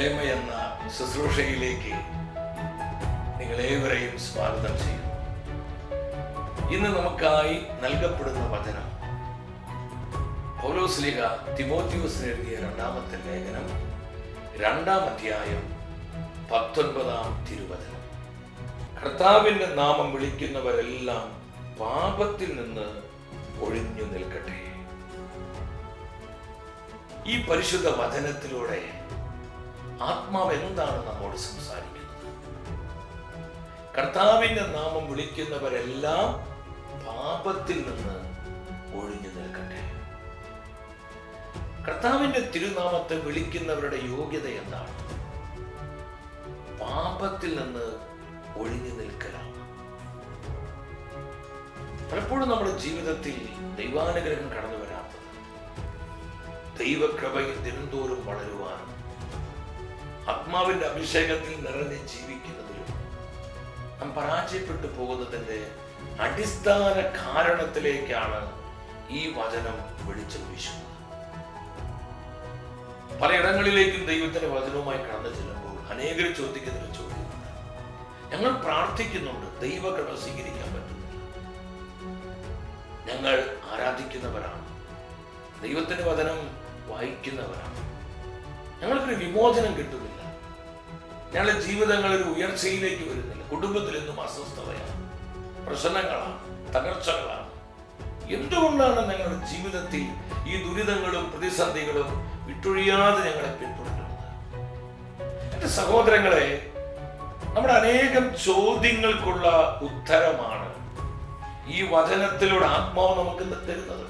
റേമ എന്ന ശുശ്രൂഷയിലേക്ക് നിങ്ങളേവരെയും സ്വാഗതം ചെയ്യുന്നു. ഇന്ന് നമുക്കായി നൽകപ്പെടുന്ന വചനം പൗലോസ്ലിക തിമോത്യൂസിന് എഴുതിയ രണ്ടാമത്തെ ലേഖനം രണ്ടാം അധ്യായം പത്തൊൻപതാം തിരുവചനം. കർത്താവിന്റെ നാമം വിളിക്കുന്നവരെല്ലാം പാപത്തിൽ നിന്ന് ഒഴിഞ്ഞു നിൽക്കട്ടെ. ഈ പരിശുദ്ധ വചനത്തിലൂടെ ആത്മാവ് എന്താണ് നമ്മോട് സംസാരിക്കുന്നത്? കർത്താവിന്റെ നാമം വിളിക്കുന്നവരെല്ലാം പാപത്തിൽ നിന്ന് ഒഴിഞ്ഞു നിൽക്കട്ടെ. കർത്താവിന്റെ തിരുനാമത്തെ വിളിക്കുന്നവരുടെ യോഗ്യത എന്താണ്? പാപത്തിൽ നിന്ന് ഒഴിഞ്ഞു നിൽക്കലാണ്. പലപ്പോഴും നമ്മുടെ ജീവിതത്തിൽ ദൈവാനുഗ്രഹം കടന്നു വരാത്തത് ദൈവകൃപയിൽ ദിനംതോറും വളരുവാനും ആത്മാവിന്റെ അഭിഷേകത്തിൽ നിറഞ്ഞ് ജീവിക്കുന്നതിലും നാം പരാജയപ്പെട്ടു പോകുന്നതിന്റെ അടിസ്ഥാന കാരണത്തിലേക്കാണ് ഈ വചനം വെളിച്ചം വീശുന്നത്. പലയിടങ്ങളിലേക്കും ദൈവത്തിന്റെ വചനവുമായി കടന്നു ചെല്ലുമ്പോൾ അനേകർ ചോദിക്കുന്ന ഒരു ചോദ്യം ഞങ്ങൾ പ്രാർത്ഥിക്കുന്നുണ്ട് ദൈവകൃപ സ്വീകരിക്കാൻ പറ്റുന്നില്ല ഞങ്ങൾ ആരാധിക്കുന്നവരാണ്. ദൈവത്തിന്റെ വചനം വായിക്കുന്നവരാണ്. ഞങ്ങൾക്കൊരു വിമോചനം കിട്ടുന്നില്ല. ഞങ്ങളുടെ ജീവിതങ്ങൾ ഒരു ഉയർച്ചയിലേക്ക് വരുന്നില്ല. കുടുംബത്തിൽ എന്നും അസ്വസ്ഥതയാണ്. പ്രശ്നങ്ങളാണ് തകർച്ചകളാണ്. എന്തുകൊണ്ടാണ് ഞങ്ങളുടെ ജീവിതത്തിൽ ഈ ദുരിതങ്ങളും പ്രതിസന്ധികളും വിട്ടൊഴിയാതെ ഞങ്ങളെ പിന്തുടരുന്നത്? എന്റെ സഹോദരങ്ങളെ നമ്മുടെ അനേകം ചോദ്യങ്ങൾക്കുള്ള ഉത്തരമാണ് ഈ വചനത്തിലൂടെ ആത്മാവ് നമുക്ക് തരുന്നത്.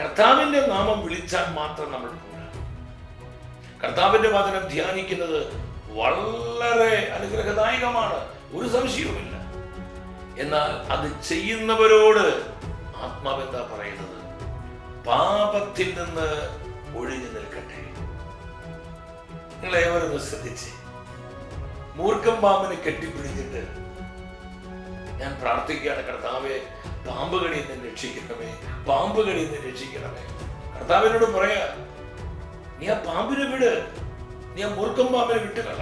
കർത്താവിന്റെ നാമം വിളിച്ചാൽ മാത്രം നമ്മൾ പോരാ കർത്താവിന്റെ വചനം ധ്യാനിക്കുന്നത് വളരെ അനുഗ്രഹദായകമാണ്. ഒരു സംശയവുമില്ല. എന്നാൽ അത് ചെയ്യുന്നവരോട് ആത്മാവ് എന്താ പറയുന്നത്? പാപത്തിൽ നിന്ന് ഒഴിഞ്ഞു നിൽക്കട്ടെ. ഒന്ന് ശ്രദ്ധിച്ച്. മൂർഖം പാമ്പിനെ കെട്ടിപ്പിടിച്ചിട്ട് ഞാൻ പ്രാർത്ഥിക്കുകയാണ് കർത്താവെ പാമ്പ് കടിയിൽ നിന്ന് രക്ഷിക്കണമേ പാമ്പ് കടിയിൽ നിന്ന് രക്ഷിക്കണമേ കർത്താവിനോട് പറയാ നീ ആ പാമ്പിനെ വിട്. നീ ആ മൂർഖം പാമ്പിനെ വിട്ടുകള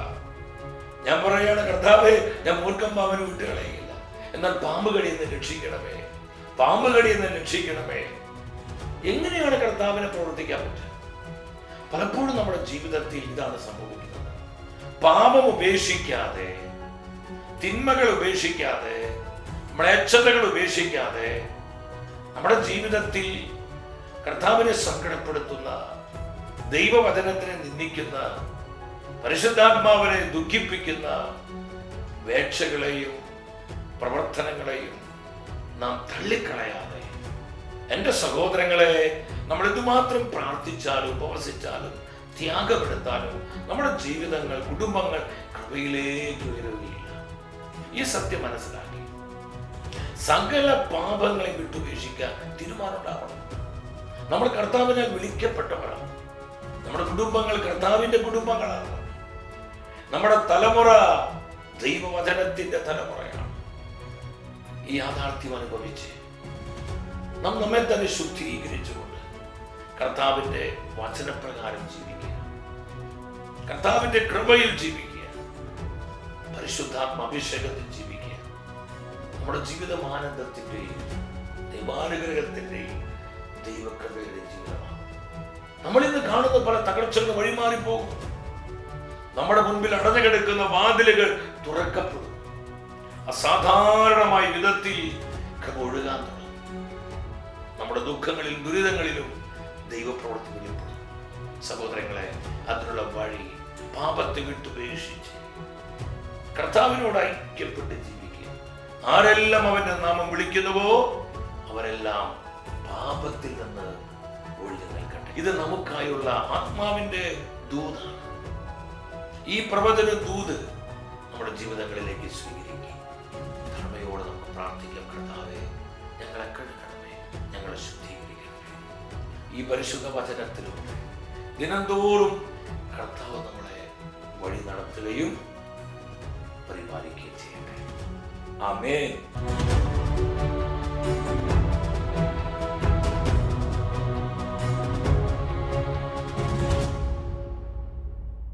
ഞാൻ പറയാണ് കർത്താവെ ഞാൻ മൂർഖം പാമ്പിനെ വിട്ടുകളയില്ല എന്നാൽ പാമ്പ് കടിയിൽ നിന്ന് രക്ഷിക്കണമേ. പാമ്പ് കടിയിൽ നിന്ന് രക്ഷിക്കണമേ. എങ്ങനെയാണ് കർത്താവിനെ പ്രവർത്തിക്കാൻ പറ്റുക? പലപ്പോഴും നമ്മുടെ ജീവിതത്തിൽ ഇതാണ് സംഭവിക്കുന്നത്. പാപം ഉപേക്ഷിക്കാതെ തിന്മകൾ ഉപേക്ഷിക്കാതെ മ്ലേച്ഛതകൾ ഉപേക്ഷിക്കാതെ നമ്മുടെ ജീവിതത്തിൽ കർത്താവിനെ സങ്കടപ്പെടുത്തുന്ന ദൈവവചനത്തിനെ നിന്ദിക്കുന്ന പരിശുദ്ധാത്മാവിനെ ദുഃഖിപ്പിക്കുന്ന വേക്ഷകളെയും പ്രവർത്തനങ്ങളെയും നാം തള്ളിക്കളയാതെ എന്റെ സഹോദരങ്ങളെ നമ്മൾ എന്തുമാത്രം പ്രാർത്ഥിച്ചാലും ഉപവസിച്ചാലും ത്യാഗപ്പെടുത്താലും നമ്മുടെ ജീവിതങ്ങൾ കുടുംബങ്ങൾ കൃപയിലേക്ക് ഉയരുകയില്ല. ഈ സത്യം മനസ്സിലാക്കി. സകല പാപങ്ങളെ വിട്ടുപേക്ഷിക്കാൻ തീരുമാനമുണ്ടാവണം. നമ്മൾ കർത്താവിനെ വിളിക്കപ്പെട്ടവരാണ്. നമ്മുടെ കുടുംബങ്ങൾ കർത്താവിന്റെ കുടുംബങ്ങളാണ്. നമ്മുടെ തലമുറ ദൈവവചനത്തിന്റെ തലമുറയാണ്. ഈ യാഥാർത്ഥ്യം അനുഭവിച്ച് നാം നമ്മെ തന്നെ ശുദ്ധീകരിച്ചുകൊണ്ട് കർത്താവിന്റെ വചനപ്രകാരം ജീവിക്കുക. കർത്താവിന്റെ കൃപയിൽ ജീവിക്കുക. പരിശുദ്ധാത്മ അഭിഷേകത്തിൽ ജീവിക്കുക. നമ്മുടെ ജീവിതം ആനന്ദത്തിന്റെയും ദൈവാനുഗ്രഹത്തിന്റെയും ദൈവകൃപയുടെ ജീവിതമാണ്. നമ്മൾ ഇന്ന് കാണുന്ന പല തകർച്ചകൾ വഴിമാറിപ്പോകും നമ്മുടെ മുൻപിൽ അടഞ്ഞു കിടക്കുന്ന വാതിലുകൾ തുറക്കപ്പെടും. അസാധാരണമായ വിധത്തിൽ ഒഴുകാൻ തുടങ്ങും. നമ്മുടെ ദുഃഖങ്ങളിലും ദുരിതങ്ങളിലും ദൈവപ്രവൃത്തി വെളിപ്പെടും. സഹോദരങ്ങളെ അതിനുള്ള വഴി പാപത്തെ വിട്ടുപേക്ഷിച്ച് കർത്താവിനോട് ഐക്യപ്പെട്ട് ജീവിക്കുക. ആരെല്ലാം അവന്റെ നാമം വിളിക്കുന്നുവോ അവരെല്ലാം പാപത്തിൽ നിന്ന് ഇത് നമുക്കായുള്ള ആത്മാവിന്റെ ദൂതാണ്. ഈ പ്രവചന ദൂത് നമ്മുടെ ജീവിതങ്ങളിലേക്ക് സ്വീകരിക്കുക ധർമ്മയോടെ നമുക്ക് പ്രാർത്ഥിക്കാം കർത്താവെ ഞങ്ങളെ കഴുകണമേ ഞങ്ങളെ ശുദ്ധീകരിക്കണമേ. ഈ പരിശുദ്ധ വചനത്തിലൂടെ ദിനംതോറും കർത്താവ് നമ്മളെ വഴി നടത്തുകയും പരിപാലിക്കുകയും ചെയ്യട്ടെ. ആമേൻ.